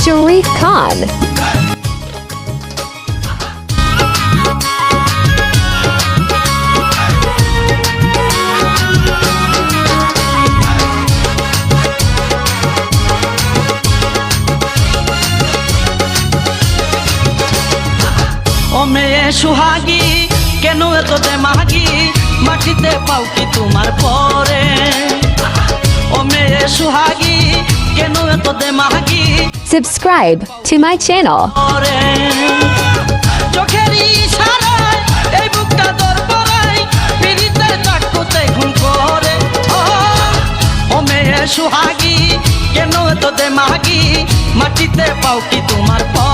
Sharif Khan. ও মেয়ে সুহাগী, কেন এত মাগি? মাটিতে পাও তোমার পরে? ও মেয়ে সুহাগী, কেন এত মাগি? Subscribe to my channel. সুহাগী কেন এত মাগি? মাটিতে পাও কি তোমার পরে?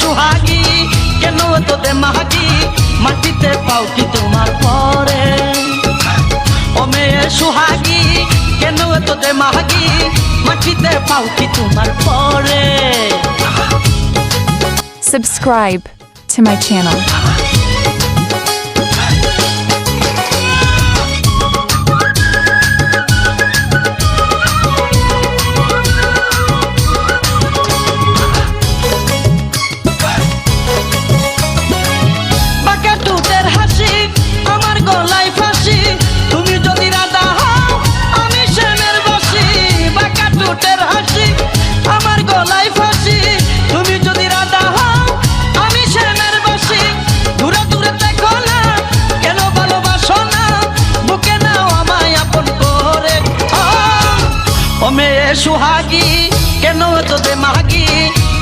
সুহাগী কেন তোদের মাগি মাটিতে পাও কি তোমার পরে ও মেয়ে সুহাগী কেন তোদের মাগি মাটিতে পাও কি তোমার পরে Subscribe to my channel. মেয়ে সুহাগী কেন তোদের মাগি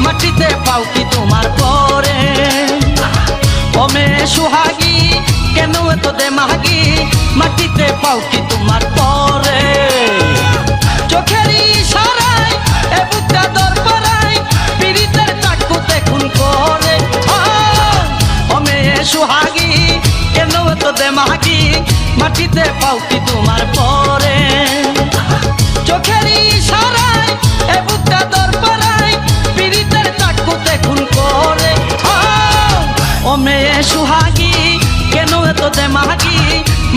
মাটিতে পাও কি তোমার পরে? ও মেয়ে সুহাগী কেন তোদের মাগি মাটিতে পাও কি তোমার পরে? চোখের ইশারায় এ বুকটা দর পরাই পিড়িতের চাকুতে খুন করে ও, মেয়ে সুহাগী কেন তোদের মাগি মাটিতে পাও কি তোমার পরে? চোখের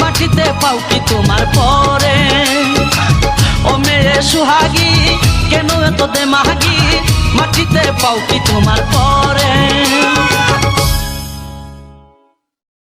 মাটিতে পাও কি তোমার পরে? ও মেয়ে সুহাগি, কেন এত মাগি মাটিতে পাও কি তোমার পরে?